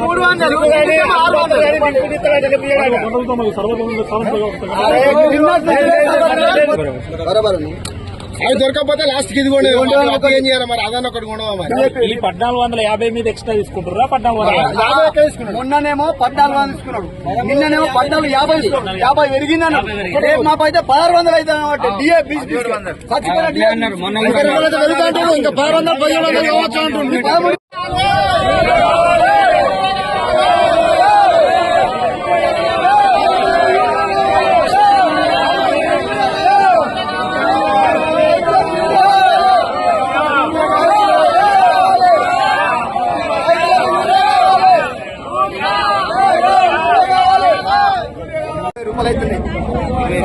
మూడు వందలు అవి దొరకకపోతే లాస్ట్కి ఇది కూడా ఏం చేయాలి మరి? అదన్న ఒకటి కొనవా మరి? ఈ పద్నాలుగు వందల యాభై మీద ఎక్స్ట్రా తీసుకుంటారా పద్నాలుగు వందల మొన్ననేమో పద్నాలుగు వందలు తీసుకున్నాడు. నిన్ననేమో పద్నాలుగు యాభై యాభై పెరిగిందని రేపు మాకు అయితే పదహారు వందలు. అయితే అనమాట డిఏ ఇంకా పదహారు వందలు పదిహేడు వందలు కావచ్చు అంటుంది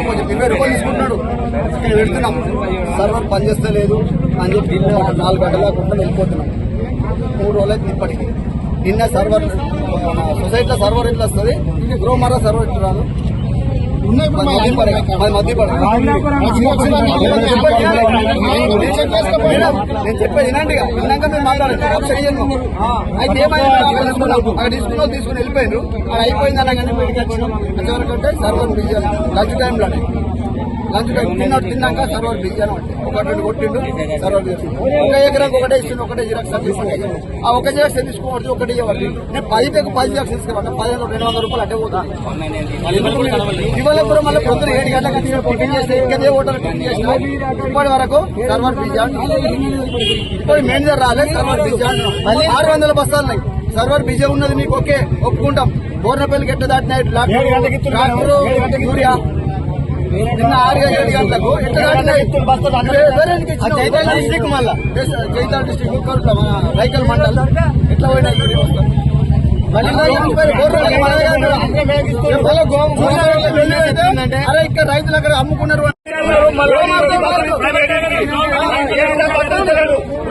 కొంచెం తీసుకుంటున్నాడు. ఇక్కడ పెడుతున్నాం. సర్వర్ పనిచేస్తలేదు. అని చెప్పి ఒక నాలుగు గంటలకుండా వెళ్ళిపోతున్నాం. మూడు రోజులు అయితే ఇప్పటికి. నిన్న సర్వర్ సొసైటీలో సర్వర్ ఎట్లా వస్తుంది? గ్రోమరా సర్వర్ ఎట్లా రాదు? నేను చెప్పేది వినండి. విన్నాక మీరు ఇయ్యను. అయితే ఏమైంది? అక్కడ తీసుకున్నాం. తీసుకుని వెళ్ళిపోయారు అది అయిపోయింది అనగానే బయటకు వచ్చినాం. ఎంతవరకు అంటే సర్వర్ బిజీ లంచ్ టైంలోనే లంచ్ తిన్నాడు తిన్నాక సర్వర్ బిజీ అని అంటే ఒకటి రెండు కొట్టిండు సర్వర్ బిజీ ఒక ఎకరానికి ఒకటే ఇస్తుండు ఒకటే జిరాక్స్ తీసుకుంటాయి ఆ ఒక జిరాక్స్ తీసుకోవచ్చు ఒకటి ఇవ్వాలి. నేను పది పేకు పది జిరాక్స్ తీసుకోవాలి పదిహేను రెండు వందల రూపాయలు అడ్డే పోతుంది ఇవాళ కూడా మళ్ళీ పొద్దున ఏడు గంటలకు టిఫిన్ చేస్తే ఇంకదే హోటల్ టిఫిన్ చేసిన ఇప్పటి వరకు సర్వర్ పిజ్జా ఇప్పుడు మేనేజర్ రాలేదు సర్వర్ మళ్ళీ ఆరు వందల బస్తాలు ఉన్నాయి. సర్వర్ బిజీ ఉన్నది మీకు ఓకే ఒప్పుకుంటాం. బోర్నపల్లికి ఎట్ట దాటినాయి యూరియా నిన్న ఆరు ఏడు గంటలకు జైతాల్ డిస్టిక్ మళ్ళా. జైతాల్ డిస్టిక్ రైకల్ మండల్. ఎట్లా పోయినా ఇక్కడ రైతులు అక్కడ అమ్ముకున్నారు నన్ను వేస్తే సార్ ఇక్కడ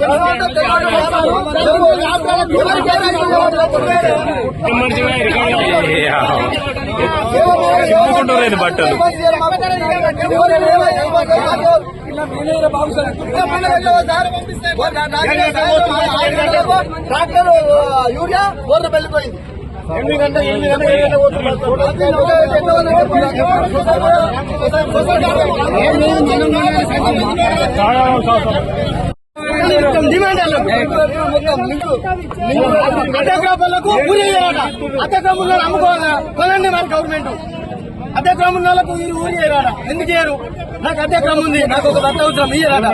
బస్సు బట్టలు ట్రాక్టర్ యూరియా బోర్ర వెళ్ళిపోయింది ఎనిమిది గంటల ఎనిమిది గంటల డిమాండ్ అధ్యక్షులకు ఊరి అధ్యక్షులు అమ్ముకోవాలా కొనండి మరి గవర్నమెంట్ అధ్యక్రమం ఉన్న వాళ్ళకు ఊరు ఊరి వేయరాడ ఎందుకు చేయరు నాకు అధ్యక్రమం ఉంది. నాకు ఒక భర్త అవసరం ఇయ్యరాడ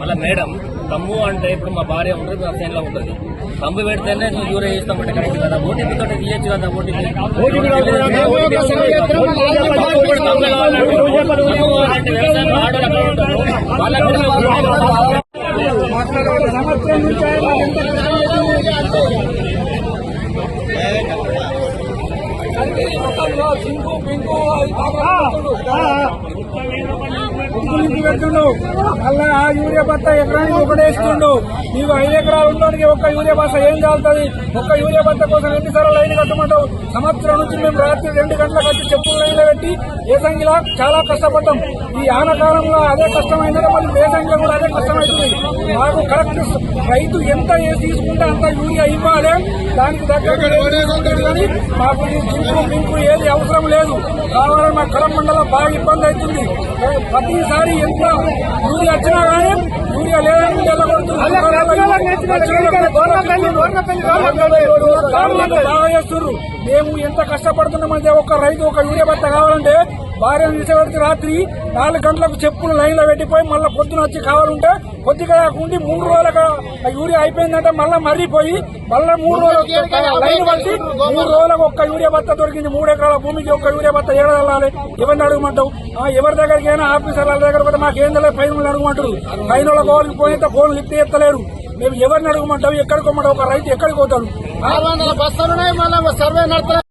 మళ్ళీ మేడం తమ్ము అంటే ఇప్పుడు మా భార్య ఉంటుంది నా సైన్లో ఉంటుంది. తమ్ము పెడితేనే నువ్వు యూరియా చేస్తామంటే కరెక్ట్ కదా? ఓటీపీ తోటి తీయచ్చు కదా ఓటీపీ? వాళ్ళకు మళ్ళా ఆ యూరియా బత్త ఎకరానికి ఒకటే ఇస్తుండు నీవు ఐదు ఎకరాలు ఉండడానికి ఒక్క యూరియా బస్త ఏం చాలుతుంది ఒక్క యూరియా బత్త కోసం ఎన్నిసార్లు లైన్ కట్టమంటావు సంవత్సరం నుంచి మేము రాత్రి రెండు గంటలకు వచ్చి చెప్పులు లైన్లో పెట్టి ఏసంగిలా చాలా కష్టపడ్డాం ఈ ఆనకాలంలో అదే కష్టమైందంటే మళ్ళీ వేసంగిలో కూడా అదే కష్టమవుతుంది మాకు కరెక్ట్ రైతు ఎంత ఏ తీసుకుంటే అంత యూరియా ఇవ్వాలి. దానికి దగ్గర కానీ మాకు ఏది అవసరం లేదు కావాలని మా కరం మండలం బాగా ఇబ్బంది అవుతుంది ప్రతిసారి ఎంత యూరియా వచ్చినా కానీ యూరియా లేదని బాగా చేస్తున్నారు మేము ఎంత కష్టపడుతున్నామంటే ఒక రైతు ఒక యూరియా బత్త కావాలంటే భార్య నిలిచబెడితే రాత్రి నాలుగు గంటలకు చెప్పులు లైన్లో పెట్టిపోయి మళ్ళీ పొద్దున వచ్చి కావాలంటే కొద్దిగా ఉండి మూడు రోజులుగా ఆ యూరియా అయిపోయిందంటే మళ్ళీ మర్రిపోయి మళ్ళీ మూడు రోజులు లైన్ పట్టి మూడు రోజులకు ఒక్క యూరియా బత్త దొరికింది మూడు ఎకరాల భూమికి ఒక్క యూరియా బత్త ఏడదల్లాలి ఎవరిని అడగమంటావు? ఆ, ఎవరి దగ్గరికి అయినా ఆఫీసర్ల దగ్గర పోతే మాకేం తెలియదు పైన అడగమంటారు. పైన వాళ్ళ గోళ్ళకి పోయితే ఫోన్లు లిఫ్ట్ ఎత్తలేరు మేము ఎవరిని అడగమంటావు? ఎక్కడికి ఒక రైతు ఎక్కడికి పోతాడు? ఆరు వందల బస్తాలు సర్వే